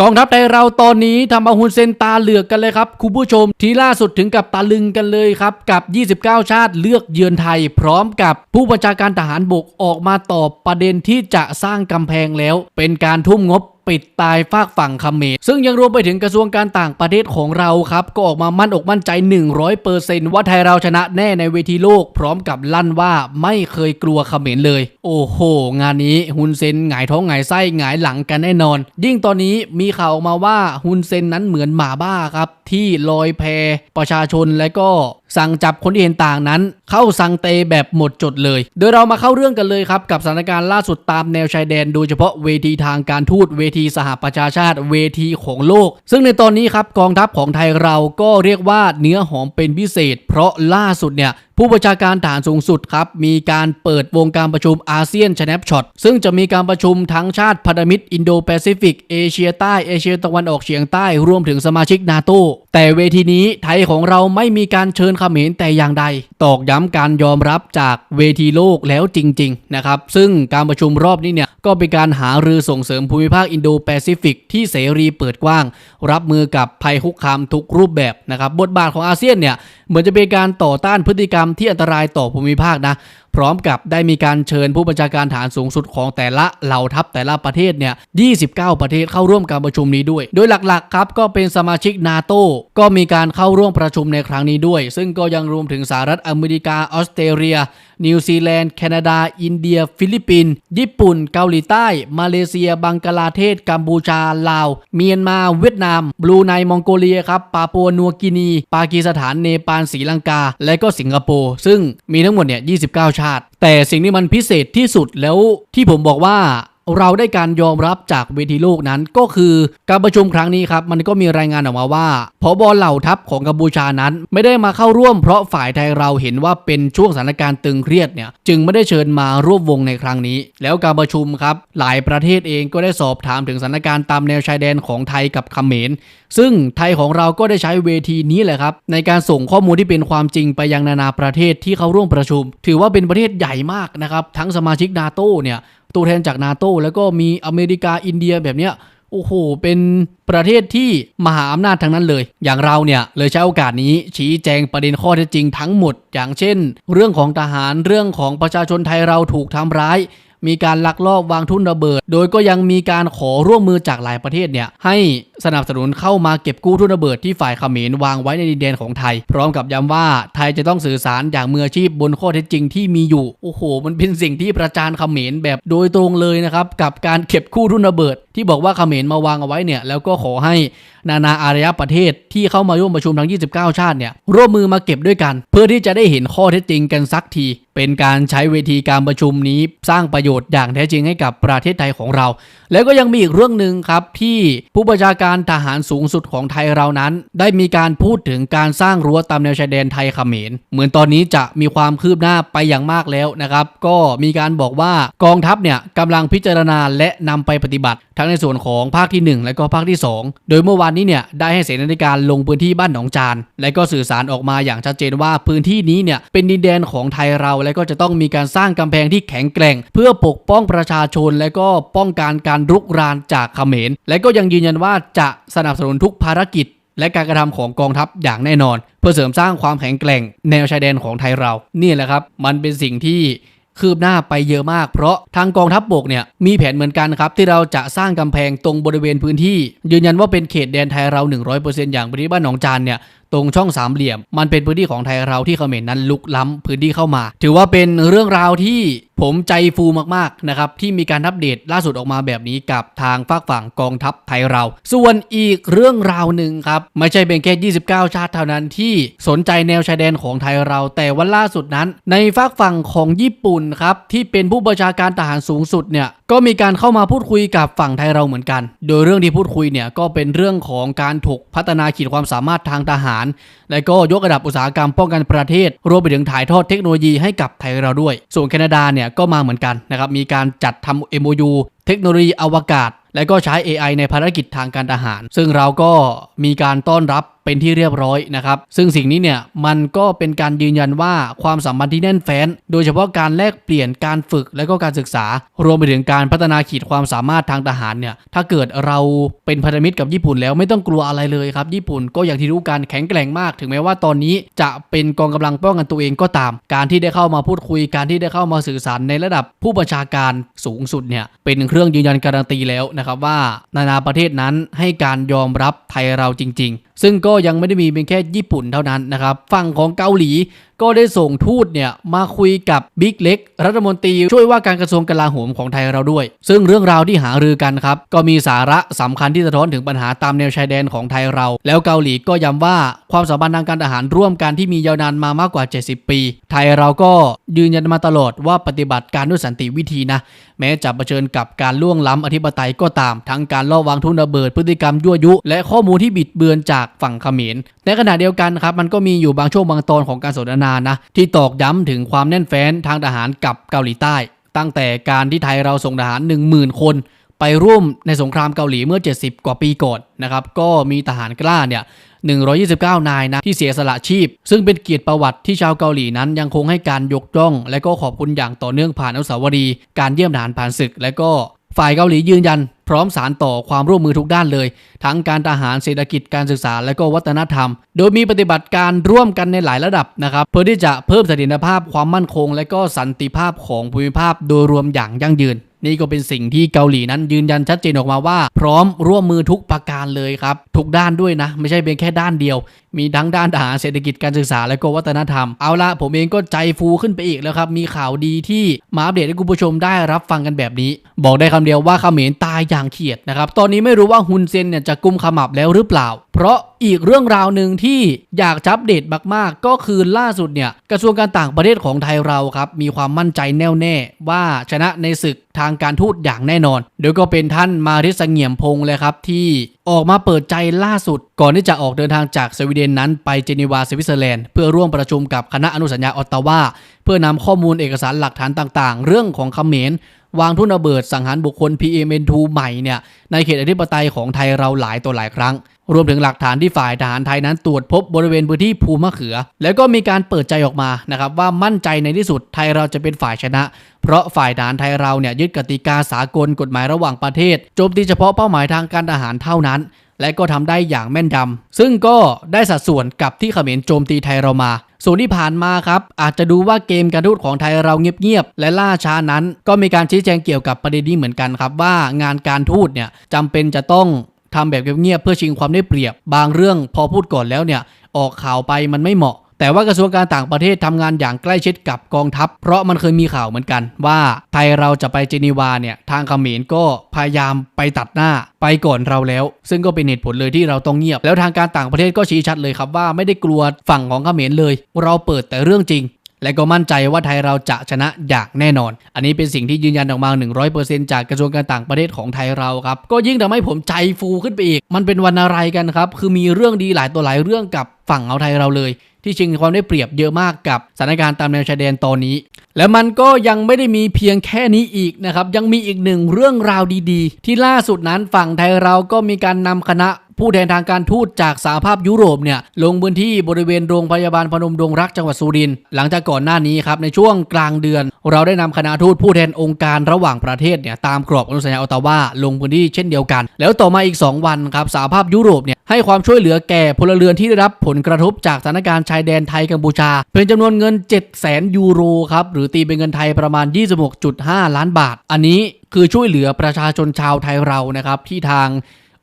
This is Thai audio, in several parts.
กองทัพไทยเราตอนนี้ทำเอาฮุนเซนตาเหลือกกันเลยครับคุณผู้ชมที่ล่าสุดถึงกับตาลึงกันเลยครับ กับ 29 ชาติเลือกเยือนไทย พร้อมกับผู้บัญชาการทหารบกออกมาตอบประเด็นที่จะสร้างกำแพงแล้ว เป็นการทุ่มงบ ปิดตายฝากฝั่งเขมรซึ่งยังรวมไปถึงกระทรวงการต่างประเทศของเราครับ ก็ออกมามั่นอกมั่นใจ 100%ว่าไทยเราชนะแน่ในเวทีโลก พร้อมกับลั่นว่าไม่เคยกลัวเขมรเลย โอ้โห งานนี้ฮุนเซนหงายท้องหงายไส้หงายหลังกันแน่นอน ยิ่งตอนนี้มีข่าวออกมาว่าฮุนเซนนั้นเหมือนหมาบ้าครับที่ลอยแพประชาชนและก็สั่งจับคนที่เห็นต่างนั้น เข้าสั่งเตแบบหมดจดเลย โดยเรามาเข้าเรื่องกันเลยครับกับสถานการณ์ล่าสุดตามแนวชายแดน โดยเฉพาะเวทีทางการทูตเวทีสหประชาชาติเวทีของโลก ซึ่งในตอนนี้ครับกองทัพของไทยเราก็เรียกว่าเนื้อหอมเป็นพิเศษ เพราะล่าสุดเนี่ย ผู้บัญชาการฐานสูงสุดครับมีการเปิดวงการประชุมอาเซียนชแนปช็อตซึ่งจะมีการประชุมทั้งชาติพันธมิตรอินโดแปซิฟิกเอเชียใต้เอเชียตะวันออกเฉียงใต้รวมถึงสมาชิกนาโตแต่เวทีนี้ไทยของเราไม่มีการเชิญเขมรแต่อย่างใด ตอกย้ำการยอมรับจากเวทีโลกแล้วจริงๆนะครับซึ่งการประชุมรอบนี้เนี่ยก็เป็นการหารือส่งเสริมภูมิภาคอินโดแปซิฟิกที่เสรีเปิดกว้าง รับมือกับภัยคุกคามทุกรูปแบบนะครับบทบาทของอาเซียนเนี่ยเหมือนจะเป็นการต่อต้านพฤติกรรมที่อันตรายต่อภูมิภาคนะ พร้อมกับได้มีการเชิญผู้บัญชาการฐานสูงสุดของแต่ละเหล่าทัพแต่ละประเทศเนี่ย 29 ประเทศเข้าร่วมการประชุมนี้ด้วย โดยหลักๆครับก็เป็นสมาชิกนาโตก็มีการเข้าร่วมประชุมในครั้งนี้ด้วย ซึ่งก็ยังรวมถึงสหรัฐอเมริกาออสเตรเลีย นิวซีแลนด์ แคนาดา อินเดีย ฟิลิปปินส์ญี่ปุ่น เกาหลีใต้ มาเลเซีย บังกลาเทศ กัมพูชา ลาว เมียนมา เวียดนาม บลูไน มองโกเลียครับ ปาปัวนัวกินี ปากีสถาน เนปาล ศรีลังกา และก็สิงคโปร์ ซึ่งมีทั้งหมดเนี่ย 29 ชาติ แต่สิ่งที่มันพิเศษที่สุดแล้วที่ผมบอกว่า เราได้การยอมรับจากเวทีโลกนั้นก็คือการประชุมครั้งนี้ครับมันก็มีรายงานออกมาว่าพอบอลเหล่าทัพของกัมพูชานั้น ไม่ได้มาเข้าร่วมเพราะฝ่ายไทยเราเห็นว่าเป็นช่วงสถานการณ์ตึงเครียดเนี่ยจึงไม่ได้เชิญมาร่วมวงในครั้งนี้ แล้วการประชุมครับหลายประเทศเองก็ได้สอบถามถึงสถานการณ์ตามแนวชายแดนของไทยกับเขมร ซึ่งไทยของเราก็ได้ใช้เวทีนี้แหละครับในการส่งข้อมูลที่เป็นความจริงไปยังนานาประเทศที่เข้าร่วมประชุม ถือว่าเป็นประเทศใหญ่มากนะครับทั้งสมาชิกนาโตเนี่ย ตัวแทนจากนาโตแล้วก็มีอเมริกาอินเดียแบบเนี้ยโอ้โห เป็นประเทศที่มหาอำนาจทั้งนั้นเลย อย่างเราเนี่ยเลยใช้โอกาสนี้ชี้แจงประเด็นข้อเท็จจริงทั้งหมด อย่างเช่น เรื่องของทหารเรื่องของประชาชนไทยเราถูกทำร้าย มีการลักลอบวางทุ่นระเบิด โดยก็ยังมีการขอร่วมมือจากหลายประเทศเนี่ยให้สนับสนุนเข้ามาเก็บกู้ทุ่นระเบิดที่ฝ่ายเขมรวางไว้ในดินแดนของไทย พร้อมกับย้ำว่าไทยจะต้องสื่อสารอย่างมืออาชีพบนข้อเท็จจริงที่มีอยู่ โอ้โห มันเป็นสิ่งที่ประจานเขมรแบบโดยตรงเลยนะครับกับการเก็บกู้ทุ่นระเบิด ที่บอกว่าเขมรมาวางเอาไว้เนี่ยแล้วก็ขอให้นานาอารยประเทศที่เข้ามาร่วมประชุมทั้ง 29 ชาติเนี่ยร่วมมือมาเก็บด้วยกัน เพื่อที่จะได้เห็นข้อเท็จจริงกันสักที เป็นการใช้เวทีการประชุมนี้สร้างประโยชน์อย่างแท้จริงให้กับประเทศไทยของเราแล้วก็ยังมีอีกเรื่องหนึ่งครับที่ผู้บัญชาการทหารสูงสุดของไทยเรานั้น ได้มีการพูดถึงการสร้างรั้วตามแนวชายแดนไทยเขมร เหมือนตอนนี้จะมีความคืบหน้าไปอย่างมากแล้วนะครับ ก็มีการบอกว่ากองทัพเนี่ยกำลังพิจารณาและนำไปปฏิบัติ ทั้งในส่วนของภาคที่ 1 และก็ภาคที่ 2 โดยเมื่อวานนี้เนี่ยได้ให้เสนาธิการลงพื้นที่บ้านหนองจาน และก็สื่อสารออกมาอย่างชัดเจนว่าพื้นที่นี้เนี่ยเป็นดินแดนของไทยเรา และก็จะต้องมีการสร้างกำแพงที่แข็งแกร่ง เพื่อปกป้องประชาชน และก็ป้องกันการรุกรานจากเขมร และก็ยังยืนยันว่าจะสนับสนุนทุกภารกิจ และการกระทำของกองทัพอย่างแน่นอน เพื่อเสริมสร้างความแข็งแกร่ง แนวชายแดนของไทยเรา นี่แหละครับ มันเป็นสิ่งที่คืบหน้าไปเยอะมาก เพราะทางกองทัพบบกเนี่ยมีแผนเหมือนกันครับ ที่เราจะสร้างกำแพงตรงบริเวณพื้นที่ ยืนยันว่าเป็นเขตแดนไทยเรา 100%อย่างพื้นที่บ้านหนองจานเนี่ยตรงช่องสามเหลี่ยม มันเป็นพื้นที่ของไทยเราที่เขมรนั้นลุกล้ำพื้นที่เข้ามา ถือว่าเป็นเรื่องราวที่ผมใจฟูมากๆนะครับที่มีการอัปเดตล่าสุดออกมาแบบนี้กับทางฝากฝั่งกองทัพไทยเรา ส่วนอีกเรื่องราวหนึ่งครับ ไม่ใช่เป็นแค่ 29 ชาติเท่านั้นที่สนใจแนวชายแดนของไทยเรา แต่วันล่าสุดนั้น ในฝากฝั่งของญี่ปุ่นครับที่เป็นผู้บัญชาการทหารสูงสุดเนี่ยก็มีการเข้ามาพูดคุยกับฝั่งไทยเราเหมือนกัน โดยเรื่องที่พูดคุยเนี่ยก็เป็นเรื่องของการถกพัฒนาขีดความสามารถทางทหารและก็ยกระดับอุตสาหกรรมป้องกันประเทศ รวมไปถึงถ่ายทอดเทคโนโลยีให้กับไทยเราด้วย ส่วนแคนาดาเนี่ยก็มาเหมือนกันนะครับมีการจัดทำ MOU เทคโนโลยีอวกาศ และก็ใช้ AI ในภารกิจทางการทหาร ซึ่งเราก็มีการต้อนรับ เป็นที่เรียบร้อยนะครับ ซึ่งสิ่งนี้เนี่ยมันก็เป็นการยืนยันว่าความสัมพันธ์ที่แน่นแฟ้น โดยเฉพาะการแลกเปลี่ยนการฝึกและก็การศึกษา รวมไปถึงการพัฒนาขีดความสามารถทางทหารเนี่ยถ้าเกิดเราเป็นพันธมิตรกับญี่ปุ่นแล้วไม่ต้องกลัวอะไรเลยครับ ญี่ปุ่นก็อย่างที่รู้กันแข็งแกร่งมาก ถึงแม้ว่าตอนนี้จะเป็นกองกำลังป้องกันตัวเองก็ตาม การที่ได้เข้ามาพูดคุยการที่ได้เข้ามาสื่อสารในระดับผู้บัญชาการสูงสุดเนี่ยเป็นเครื่องยืนยันการันตีแล้วนะครับว่านานาประเทศนั้นให้การยอมรับไทยเราจริง ๆ ซึ่งก็ยังไม่ได้มีเป็นแค่ญี่ปุ่นเท่านั้นนะครับ ฝั่งของเกาหลีก็ได้ส่งทูตเนี่ยมาคุยกับบิ๊กเล็ก รัฐมนตรีช่วยว่าการกระทรวงกลาโหมของไทยเราด้วย ซึ่งเรื่องราวที่หารือกันครับ ก็มีสาระสำคัญที่สะท้อนถึงปัญหาตามแนวชายแดนของไทยเรา แล้วเกาหลีก็ย้ำว่าความสัมพันธ์ทางการทหารร่วมกันที่มียาวนานมามากกว่า 70 ปี ไทยเราก็ยืนยันมาตลอดว่าปฏิบัติการด้วยสันติวิธีนะ แม้จะเผชิญกับการล่วงล้ำอธิปไตยก็ตาม ทั้งการล่อวางทุนระเบิดพฤติกรรมยั่วยุ และข้อมูลที่บิดเบือนจากฝั่งเขมรในขณะเดียวกันครับมันก็มีอยู่บางช่วงบางตอนของการสนทนานานะที่ตอกย้ำถึงความแน่นแฟ้นทางทหารกับเกาหลีใต้ ตั้งแต่การที่ไทยเราส่งทหาร 10,000 คน ไปร่วมในสงครามเกาหลีเมื่อ 70 กว่าปีก่อนนะครับก็มีทหารกล้าเนี่ย129 นายนะที่เสียสละชีพ ซึ่งเป็นเกียรติประวัติที่ชาวเกาหลีนั้นยังคงให้การยกย่อง และก็ขอบคุณอย่างต่อเนื่องผ่านอนุสาวรีย์การเยี่ยมทหารผ่านศึก และก็ ฝ่ายเกาหลียืนยัน พร้อมสารต่อความร่วมมือทุกด้านเลย ทั้งการทหารเศรษฐกิจการศึกษาและก็วัฒนธรรม โดยมีปฏิบัติการร่วมกันในหลายระดับนะครับ เพื่อที่จะเพิ่มเสถียรภาพความมั่นคง และก็สันติภาพของภูมิภาคโดยรวมอย่างยั่งยืน นี่ก็เป็นสิ่งที่เกาหลีนั้นยืนยันชัดเจนออกมาว่า พร้อมร่วมมือทุกประการเลยครับทุกด้านด้วยนะ ไม่ใช่เพียงแค่ด้านเดียว มีทั้งด้านทหารเศรษฐกิจการศึกษาและก็วัฒนธรรม เอาละผมเองก็ใจฟูขึ้นไปอีกแล้วครับ มีข่าวดีที่มาอัปเดตให้คุณผู้ชมได้รับฟังกันแบบนี้ บอกได้คำเดียวว่าเขมรตายอย่างเขียดนะครับตอนนี้ไม่รู้ว่าฮุนเซนเนี่ยจะกุมขมับแล้วหรือเปล่า เพราะอีกเรื่องราวหนึ่งที่อยากจะอัปเดตมากๆ ก็คือล่าสุดเนี่ยกระทรวงการต่างประเทศของไทยเราครับมีความมั่นใจแน่วแน่ว่าชนะในศึก ทางการทูตอย่างแน่นอน โดยก็เป็นท่านมาริสเงียมพงษ์เลยครับที่ออกมาเปิดใจล่าสุด ก่อนที่จะออกเดินทางจากสวีเดนนั้นไปเจนีวาสวิตเซอร์แลนด์เพื่อร่วมประชุมกับคณะอนุสัญญาออตตาวาเพื่อนำข้อมูลเอกสารหลักฐานต่างๆ เรื่องของเขมร วางทุ่นระเบิดสังหารบุคคล PMN2 ใหม่เนี่ยในเขตอธิปไตยของไทยเราหลายตัวหลายครั้ง รวมถึงหลักฐานที่ฝ่ายทหารไทยนั้นตรวจพบบริเวณพื้นที่ภูมะเขือ แล้วก็มีการเปิดใจออกมานะครับว่ามั่นใจในที่สุดไทยเราจะเป็นฝ่ายชนะ เพราะฝ่ายทหารไทยเราเนี่ยยึดกติกาสากลกฎหมายระหว่างประเทศโจมตีเฉพาะเป้าหมายทางการทหารเท่านั้น และก็ทำได้อย่างแม่นยำซึ่งก็ได้สัดส่วนกับที่เขมรโจมตีไทยเรามา ส่วนที่ผ่านมาครับ อาจจะดูว่าเกมการทูตของไทยเราเงียบๆและล่าช้านั้น ก็มีการชี้แจงเกี่ยวกับประเด็นนี้เหมือนกันครับ ว่างานการทูตเนี่ยจำเป็นจะต้องทำแบบเงียบๆเพื่อชิงความได้เปรียบ บางเรื่องพอพูดก่อนแล้วเนี่ยออกข่าวไปมันไม่เหมาะ แต่ว่ากระทรวงการต่างประเทศทำงานอย่างใกล้ชิดกับกองทัพ เพราะมันเคยมีข่าวเหมือนกัน ว่าไทยเราจะไปเจนีวาเนี่ยทางเขมรก็พยายามไปตัดหน้าไปก่อนเราแล้ว ซึ่งก็เป็นเหตุผลเลยที่เราต้องเงียบ แล้วทางการต่างประเทศก็ชี้ชัดเลยครับว่าไม่ได้กลัวฝั่งของเขมรเลย เราเปิดแต่เรื่องจริง และก็มั่นใจว่าไทยเราจะชนะอย่างแน่นอน อันนี้เป็นสิ่งที่ยืนยันออกมา 100%จากกระทรวงการต่างประเทศของไทยเราครับ ก็ยิ่งทำให้ผมใจฟูขึ้นไปอีก มันเป็นวันอะไรกันครับ คือมีเรื่องดีหลายตัวหลายเรื่องกับฝั่งเอาไทยเราเลย ที่ชิงความได้เปรียบเยอะมากกับสถานการณ์ตามแนวชายแดนตอนนี้ และมันก็ยังไม่ได้มีเพียงแค่นี้อีกนะครับ ยังมีอีกหนึ่งเรื่องราวดี ๆ ที่ล่าสุดนั้นฝั่งไทยเราก็มีการนำคณะ ผู้แทนทางการทูตจากสหภาพยุโรปเนี่ยลงพื้นที่บริเวณโรงพยาบาลพนมดงรักจังหวัดสุรินทร์หลังจากก่อนหน้านี้ครับในช่วงกลางเดือน เราได้นำคณะทูตผู้แทนองค์การระหว่างประเทศเนี่ยตามกรอบอนุสัญญาออตาวาลงพื้นที่เช่นเดียวกัน แล้วต่อมาอีก 2 วันครับสหภาพยุโรปเนี่ยให้ความช่วยเหลือแก่พลเรือนที่ได้รับผลกระทบจากสถานการณ์ชายแดนไทยกัมพูชา เป็นจำนวนเงิน7 0 0 0 0 0ยูโรครับหรือตีเป็นเงินไทยประมาณ 26.5 ล้านบาท อันนี้คือช่วยเหลือประชาชนชาวไทยเรานะครับที่ทาง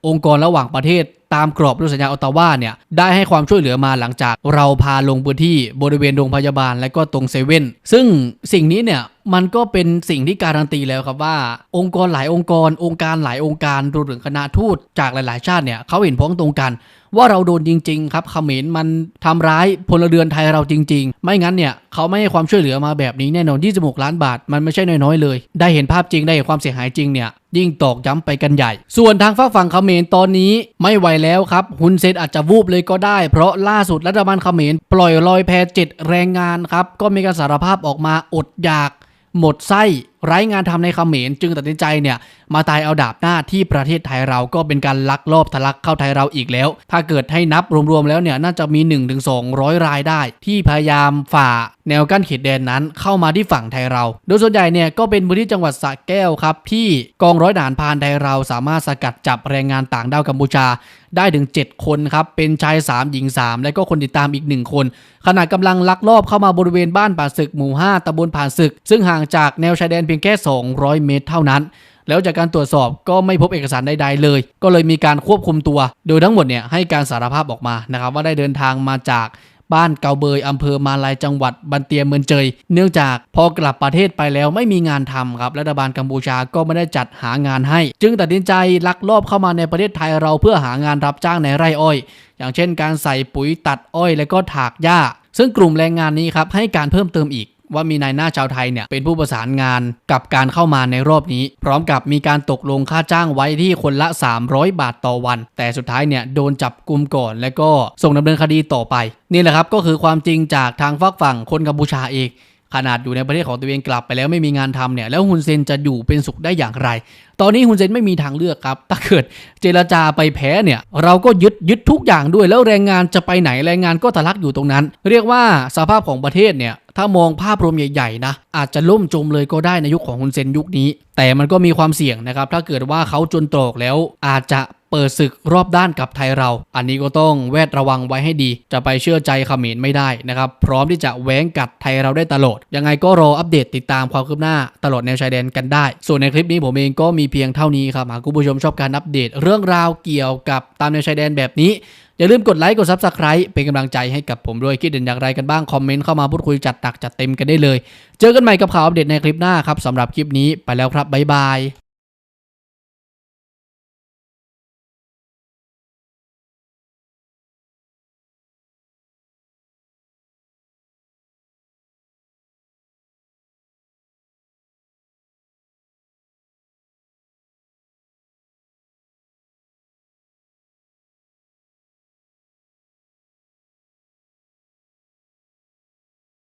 องค์กรระหว่างประเทศตามกรอบรูปสัญญาออตตาวาเนี่ยได้ให้ความช่วยเหลือมาหลังจากเราพาลงพื้นที่บริเวณโรงพยาบาลและก็ตรงเซเว่นซึ่งสิ่งนี้เนี่ยมันก็เป็นสิ่งที่การันตีแล้วครับว่า องค์กรหลายองค์กร องค์การหลายองค์การรวมถึงคณะทูตจากหลาย ๆ ชาติเนี่ยเขาเห็นพ้องตรงกัน ว่าเราโดนจริง ๆ ครับเขมรมันทำร้ายพลเรือนไทยเราจริง ๆ ไม่งั้นเนี่ยเขาไม่ให้ความช่วยเหลือมาแบบนี้แน่นอน26ล้านบาท มันไม่ใช่น้อยๆเลย ได้เห็นภาพจริงได้เห็นความเสียหายจริงเนี่ยยิ่งตอกย้ำไปกันใหญ่ ส่วนทางฝั่งฝั่งเขมรตอนนี้ไม่ไหวแล้วครับฮุนเซนอาจจะวูบเลยก็ได้ เพราะล่าสุดรัฐบาลเขมรปล่อยลอยแพเจ็ดแรงงานครับก็มีการสารภาพออกมาอดอยาก หมดไส้ ไร้งานทำในเขมรจึงตัดสินใจเนี่ยมาตายเอาดาบหน้าที่ประเทศไทยเราก็เป็นการลักลอบทะลักเข้าไทยเราอีกแล้ว ถ้าเกิดให้นับรวมๆแล้วเนี่ยน่าจะมี 1-200 รายได้ ที่พยายามฝ่าแนวกั้นเขตแดนนั้นเข้ามาที่ฝั่งไทยเรา โดยส่วนใหญ่เนี่ยก็เป็นพื้นที่จังหวัดสระแก้วครับที่กองร้อยทหารพานไทยเราสามารถสกัดจับแรงงานต่างด้าวกัมพูชาได้ถึง 7 คนครับ เป็นชาย 3 หญิง 3 และก็คนติดตามอีก 1 คน ขณะกำลังลักลอบเข้ามาบริเวณบ้านป่าศึกหมู่ 5ตำบลผ่านศึก ซึ่งห่างจากแนวชายแดนเพียงแค่ 200 เมตรเท่านั้น แล้วจากการตรวจสอบก็ไม่พบเอกสารใดๆเลย ก็เลยมีการควบคุมตัว โดยทั้งหมดเนี่ยให้การสารภาพออกมานะครับว่าได้เดินทางมาจากบ้านเกาเบยอำเภอมาลายจังหวัดบันเตียเมืองเจย เนื่องจากพอกลับประเทศไปแล้วไม่มีงานทำครับรัฐบาลกัมพูชาก็ไม่ได้จัดหางานให้ จึงตัดสินใจลักลอบเข้ามาในประเทศไทยเราเพื่อหางานรับจ้างในไร่อ้อย อย่างเช่นการใส่ปุ๋ยตัดอ้อยและก็ถากหญ้า ซึ่งกลุ่มแรงงานนี้ครับให้การเพิ่มเติมอีก ว่ามีนายหน้าชาวไทยเนี่ยเป็นผู้ประสานงานกับการเข้ามาในรอบนี้ พร้อมกับมีการตกลงค่าจ้างไว้ที่คนละ 300 บาทต่อวัน แต่สุดท้ายเนี่ยโดนจับกลุ่มก่อนและก็ส่งดำเนินคดีต่อไป นี่แหละครับก็คือความจริงจากทางฝักฝั่งคนกัมพูชาเอง ขนาดอยู่ในประเทศของตัวเองกลับไปแล้วไม่มีงานทำเนี่ยแล้วฮุนเซนจะอยู่เป็นสุขได้อย่างไร ตอนนี้ฮุนเซนไม่มีทางเลือกครับ ถ้าเกิดเจรจาไปแพ้เนี่ยเราก็ยึดยึดทุกอย่างด้วย แล้วแรงงานจะไปไหนแรงงานก็ทะลักอยู่ตรงนั้น เรียกว่าสภาพของประเทศเนี่ยถ้ามองภาพรวมใหญ่ๆนะอาจจะล่มจมเลยก็ได้ในยุคของฮุนเซนยุคนี้ แต่มันก็มีความเสี่ยงนะครับถ้าเกิดว่าเขาจนตรอกแล้วอาจจะ เปิดศึกรอบด้านกับไทยเรา อันนี้ก็ต้องแวดระวังไว้ให้ดี จะไปเชื่อใจเขมรไม่ได้นะครับ พร้อมที่จะแหวงกัดไทยเราได้ตลอด ยังไงก็รออัปเดตติดตามความคืบหน้าตลอดแนวชายแดนกันได้ ส่วนในคลิปนี้ผมเองก็มีเพียงเท่านี้ครับหากคุณผู้ชมชอบการอัปเดต เรื่องราวเกี่ยวกับตามแนวชายแดนแบบนี้อย่าลืมกดไลค์กด Subscribe เป็นกำลังใจให้กับผมด้วยคิดเห็นอย่างไรกันบ้าง คอมเมนต์เข้ามาพูดคุยจัดหนักจัดเต็มกันได้เลย เจอกันใหม่กับข่าวอัปเดตในคลิปหน้าครับสำหรับคลิปนี้ไปแล้วครับบ๊ายบาย